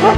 สวัสดี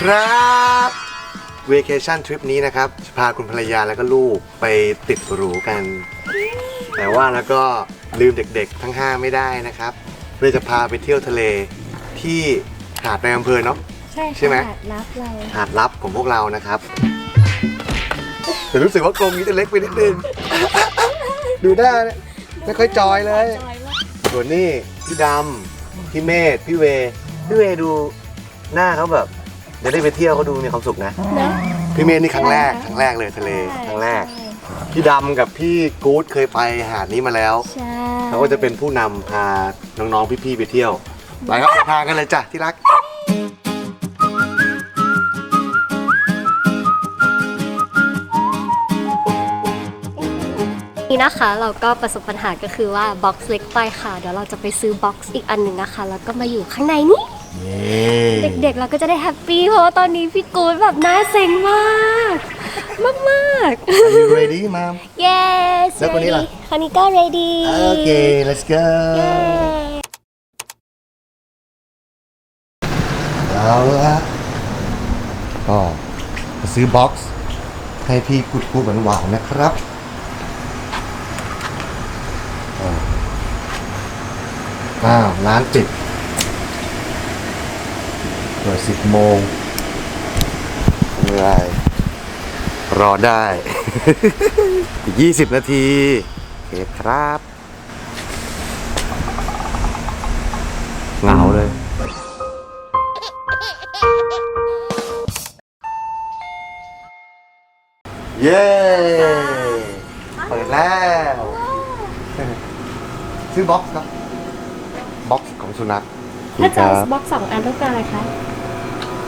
ครับเวเคชั่นทริปนี้นะครับจะพาคุณภรรยาแล้วก็ลูกไปติดหรูกัน แต่ว่าแล้วก็ลืมเด็กๆทั้ง 5 ไม่ได้นะครับเลยจะพาไปเที่ยวทะเลที่หาดในอำเภอเนาะ ใช่ใช่ไหม ค่ะรับเราหาดลับของพวกเรานะครับ แต่รู้สึกว่ากรงนี้จะเล็กไปนิดนึง ดูหน้าเนี่ยไม่ค่อยจอยเลย จอยมากส่วนนี่พี่ดำพี่เมธพี่เว พี่เวดูหน้าเขาแบบจะได้ไปเที่ยวเขาดูมีความสุขนะนะพี่เมธนี่ครั้งแรกครั้งแรกเลยทะเลครั้งแรก พี่ดำกับพี่กู๊ดเคยไปหาดนี้มาแล้ว ใช่เขาก็จะเป็นผู้นำพาน้องๆพี่ๆไปเที่ยว ไปครับเดินทางกันเลยจ้ะที่รัก นี่นะคะเราก็ประสบปัญหาก็คือว่าบ็อกซ์เล็กไปค่ะ เดี๋ยวเราจะไปซื้อบ็อกซ์อีกอันหนึ่งนะคะ แล้วก็มาอยู่ข้างในนี้เด็กๆเราก็จะได้แฮปปี้เพราะว่าตอนนี้พี่กู๊ดแบบน่าเซ็งมากมากมาก Are you ready mom ๆ yes แล้วคนนี้ล่ะ ready คนนี้ก็ ready โอเค let's go เอาละก็มาซื้อบ็อกซ์ให้พี่กุดกูดหวานๆนะครับ อ้าวร้านปิดเปิดสิบโมงไม่เป็นไรรอได้ อีกยี่สิบนาทีโอเคครับ เหงาเลย เย้ เปิดแล้ว ซื้อบ็อกซ์ครับบ็อกซ์ของสุนัขถ้าจะคเอารับบ็อกซ์สองอันต้องการอะไรคะ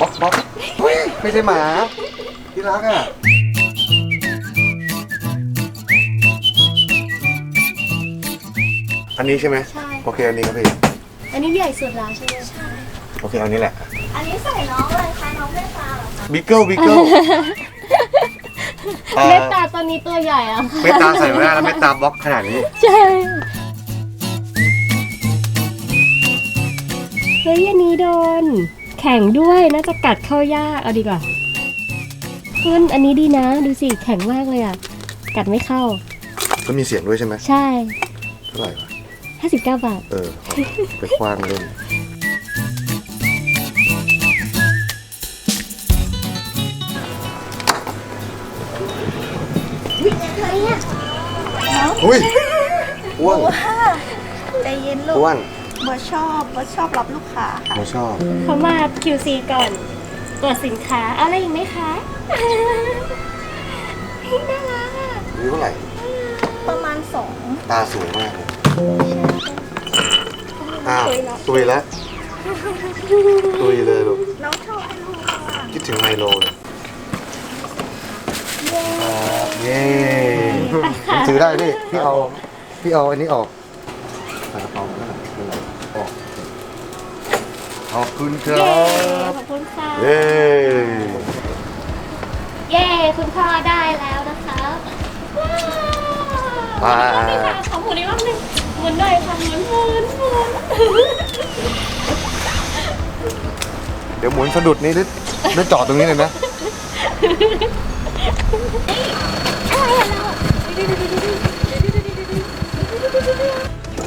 บ็อกซ์บ็อกซ์เฮ้ยไม่ใช่หมาที่รักอะอันนี้ใช่ไหมใช่ โอเคอันนี้ครับพี่อันนี้ใหญ่สุดแล้วใช่ไหมใช่ โอเคอันนี้แหละอันนี้ใส่น้องเลยค่ะน้องเมตตาเหรอคะบิเกิลบิเกิลเมตตาตัวนี้ตัวใหญ่อะค่ะเมตตาใส่ไม่ได้แล้วเมตตาบล็อกขนาดนี้ ใช่ ข็งด้วยน่าจะกัดเข้ายากเอาดีกว่าคุณอันนี้ดีนะ ดูสิแข็งมากเลยอะ กัดไม่เข้า ก็มีเสียงด้วยใช่ไหมใช่เท่าไหร่วะ59 บาท เออเอาไปคว้างเล่นอุ้ยอ้วนใจเย็นลูกอ้วน บอชอบบ่ชอบรับลูกค้าค่ะไม่ชอบ เขามา QC ก่อนตรวจสินค้าเอาอะไรอีกไหมคะเฮ้ยน่ารักอะนี่เท่าไหร่ ประมาณสองตาสูงมากเลยอ้าวตุยแล้วตุยเลยลูก น้องชอบไอ้ลูกค่ะคิดถึงไมโลเลยครับเย้ผมถือได้พี่ พี่เอา พี่เอาอันนี้ออกใส่กระเป๋านั่น ขอบคุณครัเย้บ ขอบคุณค่ะ เย้เย้คุณพ่อได้แล้วนะคะว้าวนี่ค่ะขอหมุนอีกรอบหนึงหมุนหน่อยค่ะหมุนหมุนหมุนเดี๋ยวหมุนสะดุดนี่ได้ได้จอดตรงนี้เลยนะ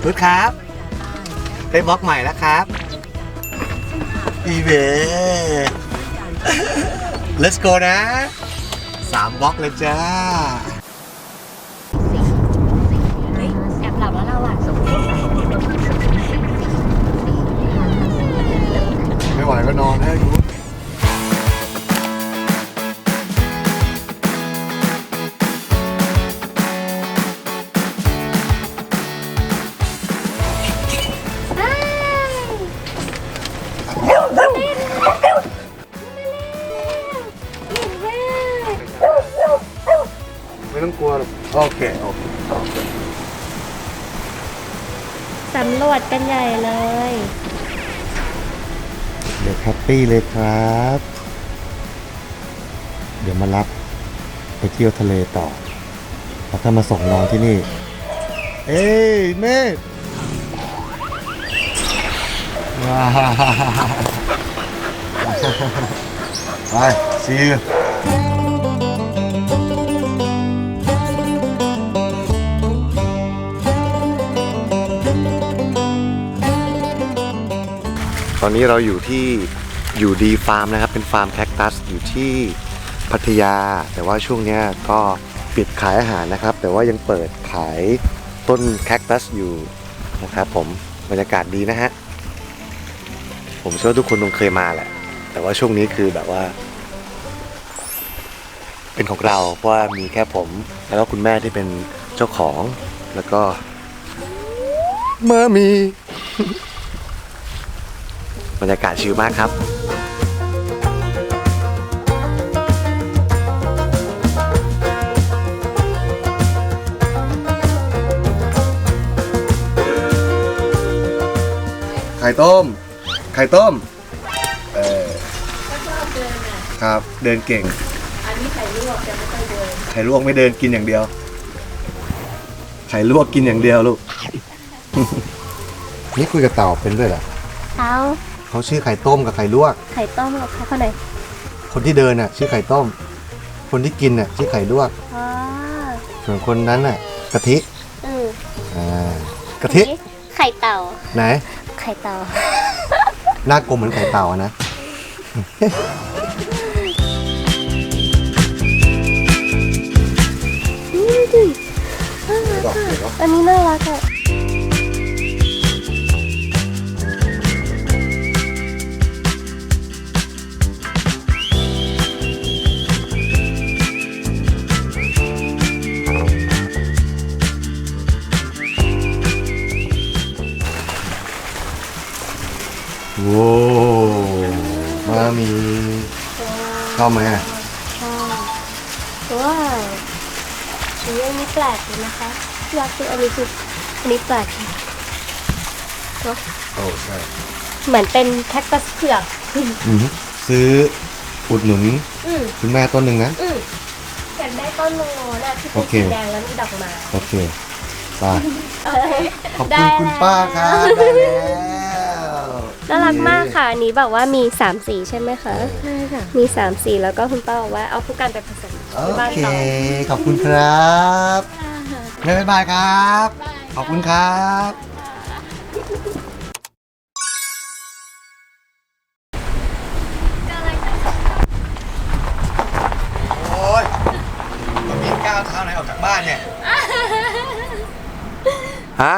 รุดครับ ได้บล็อกใหม่แล้วครับ อีเว let's go นะสามบล็อกเลยจ้าแอบหลับแล้วเราอะไม่ไหวก็นอนให้กู ไม่ต้องกลัวหรอกโอเคโอเคโอเคสำรวจกันใหญ่เลย เด็กแฮปปี้เลยครับ เดี๋ยวมารับไปเที่ยวทะเลต่อ แล้วก็มาส่งน้องที่นี่ เอ้ยเมฆว้าวไปซี ตอนนี้เราอยู่ที่อยู่ดีฟาร์มนะครับ เป็นฟาร์มแคคตัสอยู่ที่พัทยา แต่ว่าช่วงนี้ก็ปิดขายอาหารนะครับ แต่ว่ายังเปิดขายต้นแคคตัสอยู่นะครับผมบรรยากาศดีนะฮะผมเชื่อว่าทุกคนคงเคยมาแหละ แต่ว่าช่วงนี้คือแบบว่า เป็นของเราเพราะว่ามีแค่ผม แล้วก็คุณแม่ที่เป็นเจ้าของแล้วก็มามี บรรยากาศชิลมากครับไข่ต้ม ไข่ต้ม เออครับ เดินเก่ง อันนี้ไข่ลวกจะไม่ค่อยเดิน ไข่ลวกไม่เดินกินอย่างเดียว ไข่ลวกกินอย่างเดียวลูก นี่คุยกับเต่าเป็นด้วยเหรอเท้า เขาชื่อไข่ต้มกับไข่ลวก ไข่ต้มกับเขาข้างในคนที่เดินน่ะ ชื่อไข่ต้ม คนที่กินน่ะชื่อไข่ลวก อ๋อส่วนคนนั้นน่ะกะทิอืมอ่ากะทิไข่เต่า ไหนไข่เต่า หน้ากลมเหมือนไข่เต่าอะนะ นี่ดิน่ารักอะอันนี้น่ารักอะ อบไหมอะชอบว้าวสีอันนี้แปลกดีนะคะอยากคืออันนี้คืออันนี้แปลกดีเนอะโอ้ใช่เหมือนเป็นแคคตัสเผือกซื้ออุดหนุนอืมคุณแม่ต้นหนึ่งนะ อืมอยากได้ต้นโลน่ะที่โอเป็นเค สีแดงแล้วมีดอกไม้โอเคไปเออขอบได้คุณแล้วคุณป้าครับได้แล้ว น่ารักมากค่ะอันนี้แบบว่ามี3ามสีใช่ไหมคะ ใช่ค่ะ มี3ามสีแล้วก็คุณป้าบอกว่าเอาผู้กันไปผสมโอที่บ้านเค ต่อ ขอบคุณครับแม่บ๊ายบายครับ ขอบคุณครับ โอ้ยมันมีก้าวเท้าไหนออกจากบ้านเนี่ย ฮะ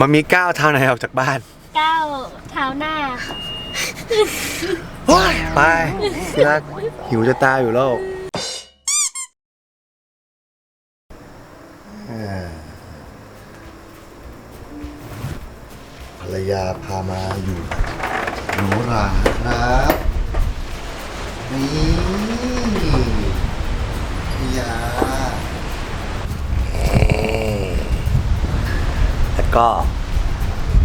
มันมีก้าวเท้าไหนออกจากบ้าน ก้าวเท้าหน้า โอ้ยไปที่รักหิวจะตายอยู่แล้วอ่าภรรยาพามาอยู่หรูหราครับนี่ภรรยาแล้วก็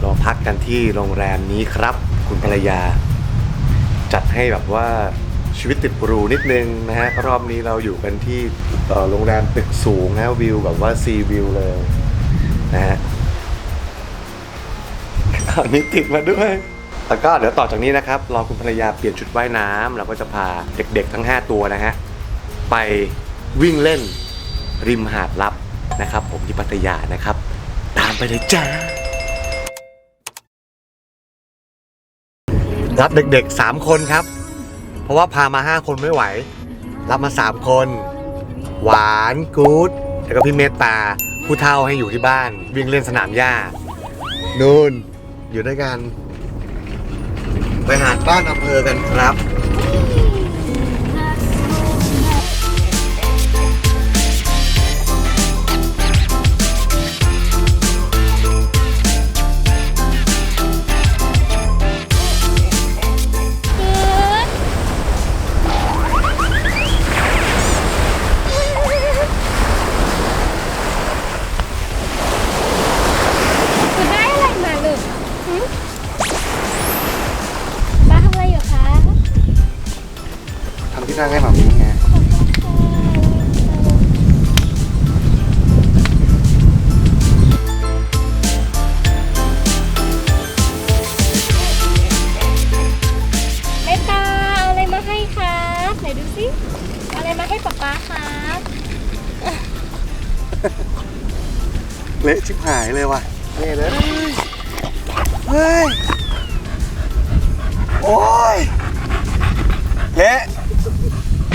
เราพักกันที่โรงแรมนี้ครับ คุณภรรยา จัดให้แบบว่าชีวิตติดหรูนิดนึงนะฮะรอบนี้เราอยู่กันที่โรงแรมตึกสูงนะวิวแบบว่าซีวิวเลยนะฮะอันนี้ติดมาด้วยแล้วก็เดี๋ยวต่อจากนี้นะครับรอคุณภรรยาเปลี่ยนชุดว่ายน้ำเราก็จะพาเด็กๆทั้ง 5 ตัวนะฮะไปวิ่งเล่นริมหาดลับนะครับ ผมที่พัทยานะครับ ตามไปเลยจ้า รับเด็กๆ 3 คนครับ เพราะว่าพามา 5 คนไม่ไหว รับมา 3 คน หวานกู๊ดแล้วก็พี่เมตตาผู้เฒ่าให้อยู่ที่บ้าน วิ่งเล่นสนามหญ้านูนอยู่ด้วยกัน ไปหาดบ้านอำเภอกันครับ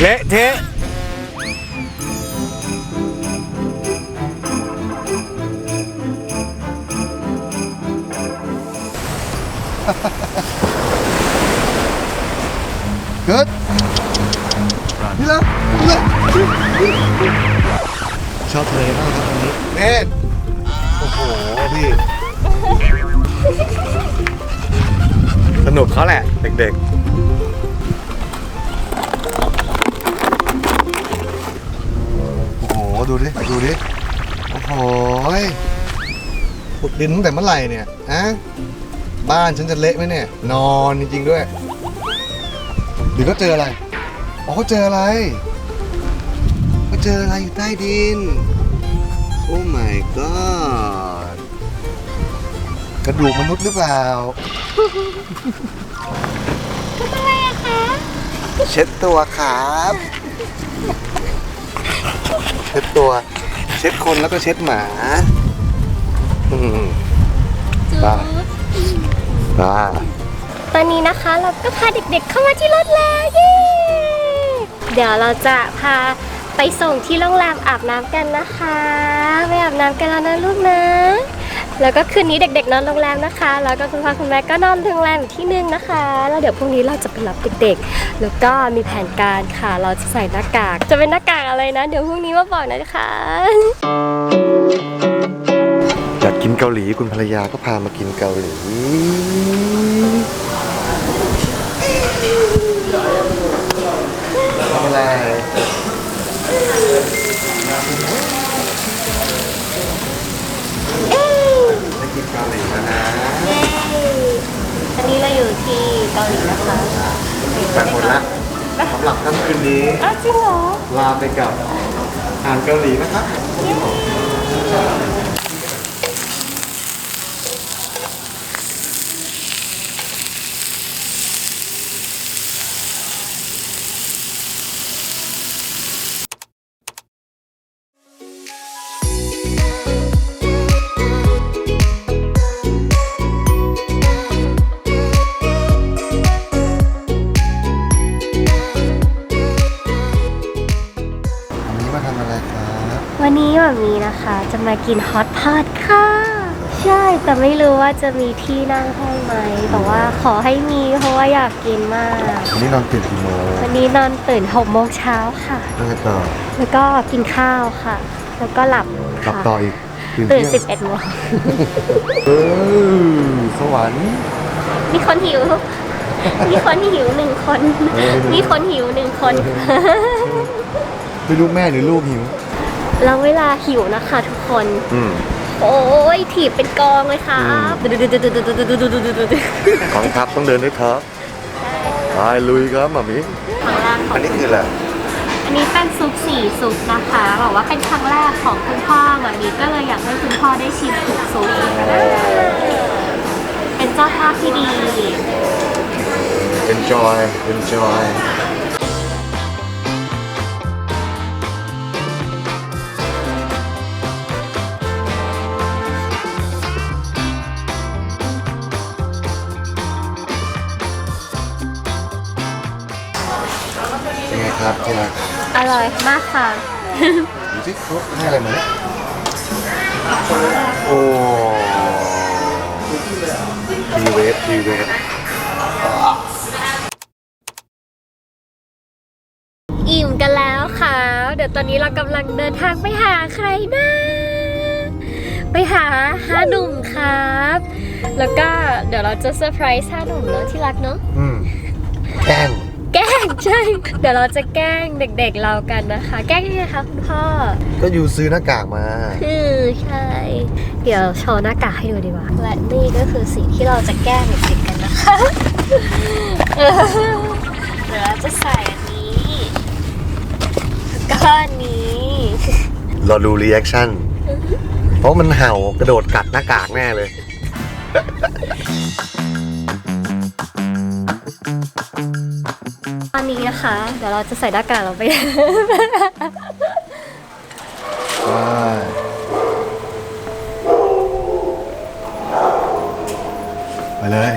เละเทะเกิดนี่ละนี่ละชอบทะเลมากครับตรงนี้เน่โอ้โหพี่สนุกเขาแหละ เด็กๆ ดูดิดูดิ โอ้โหขุดดินตั้งแต่เมื่อไหร่เนี่ยฮะบ้านฉันจะเละไหมเนี่ย นอนจริงๆด้วยหรือก็เจออะไร อ๋อเขาเจออะไรเขาเจออะไรอยู่ใต้ดิน โอ้ my god กระดูกมนุษย์หรือเปล่าทำอะไรอะคะ เช็ดตัวครับเช็ดตัว เช็ดคนแล้วก็เช็ดหมา อืมจูบ้าบ้าตอนนี้นะคะเราก็พาเด็กๆเข้ามาที่รถแล้วเย้เดี๋ยวเราจะพาไปส่งที่โรงแรมอาบน้ำกันนะคะ ไปอาบน้ำกันแล้วนะลูกนะ แล้วก็คืนนี้เด็กๆนอนโรงแรมนะคะ แล้วก็คุณพ่อคุณแม่ก็นอนโรงแรมอีกที่หนึงนะคะ แล้วเดี๋ยวพรุ่งนี้เราจะไปรับเด็กๆ แล้วก็มีแผนการค่ะ เราจะใส่หน้ากาก จะเป็นหน้ากากอะไรนะ เดี๋ยวพรุ่งนี้มาบอกนะคะอยากกินเกาหลีคุณภรรยาก็พามากินเกาหลีทำอะไรไปกินเกาหลีแล้วนะ เย้ อันนี้เราอยู่ที่เกาหลีนะคะไปหมดละสำหรับค่ำคืนนี้ อ้าวจริงเหรอ ลาไปกับอาหารเกาหลีนะครับ มากินฮอตพอตค่ะ ใช่ แต่ไม่รู้ว่าจะมีที่นั่งให้ไหม แต่ว่าขอให้มีเพราะว่าอยากกินมาก วันนี้นอนตื่นกี่โมงวันนี้นอนตื่น6โมงเช้าค่ะ นั่งต่อแล้วก็กินข้าวค่ะ แล้วก็หลับกลับค่ะต่ออีกตื่นเที่ยง11โมงเออสวรรค์ มีคนหิว มีคนหิวหนึ่งคน เออ มีคนหิวหนึ่งคน ไม่รู้แม่หรือลูกหิว แล้วเวลาหิวนะคะทุกคน อืมโอ้ยถีบเป็นกองเลยค่ะอืมของครับต้องเดินด้วยครับไปลุยครับหมามิครั้งแรกขออังนนี้คืออะไรอันนี้เป็นซุปสี่ซุปนะคะบอกว่าเป็นครั้งแรกของคุณพ่อแบบนี้ก็เลยอยากให้คุณพ่อได้ชิมทุกซุปเป็นเจ้าภาพที่ดี enjoy enjoy ครับที่รักอร่อยมากค่ะ ดูสิเขาให้อะไรมาเนี่ยโอ้พีเวสพีเวสอิ่มกันแล้วค่ะ เดี๋ยวตอนนี้เรากำลังเดินทางไปหาใครนะ ไปหาห้าหนุ่มครับ แล้วก็เดี๋ยวเราจะเซอร์ไพรส์ห้าหนุ่มเนอะที่รักเนอะอืมแกล้งแกล้ง ใช่ เดี๋ยวเราจะแกล้งเด็กๆเรากันนะคะ แกล้งยังไงคะคุณพ่อ ก็อยู่ซื้อหน้ากากมาอือใช่ เดี๋ยวโชว์หน้ากากให้ดูดีกว่า และนี่ก็คือสิ่งที่เราจะแกล้งเด็กๆกันนะคะเออเดี๋ยวเราจะใส่อันนี้แล้วก็อันนี้ เราดูรีแอคชั่น เพราะมันเห่ากระโดดกัดหน้ากากแน่เลย นี้นะคะ เดี๋ยวเราจะใส่หน้ากากเราไป ไปเลย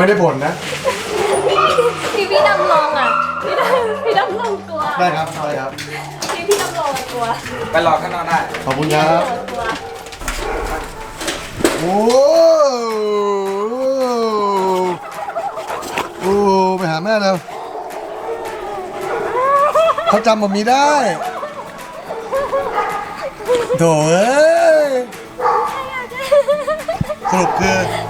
ไม่ได้ผลนะ พี่พี่ดำลงอะ พี่ดำพี่ดำลงกลัวได้ครับได้ครับ พี่พี่ดำลงกลัวไปรอข้างนอกได้ขอบคุณครับ กลัวโอ้โอ้ไปหาแม่แล้วเขาจำแบบนี้ได้โถเอ้ยสรุปคือแฟลไหมคะ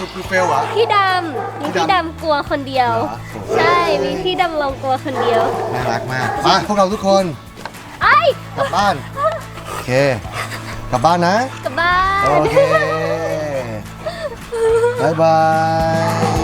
สรุปคือเฟลเหรอ พี่ดำมีพี่พี่ดำ ดำกลัวคนเดียวเหรอโถ่ใช่ มีพี่ดำลงกลัวคนเดียว น่ารักมากมาพวกเราทุกคนไอ้ยกลับบ้านโอเค กลับบ้านนะ กลับบ้าน โอเคบายบาย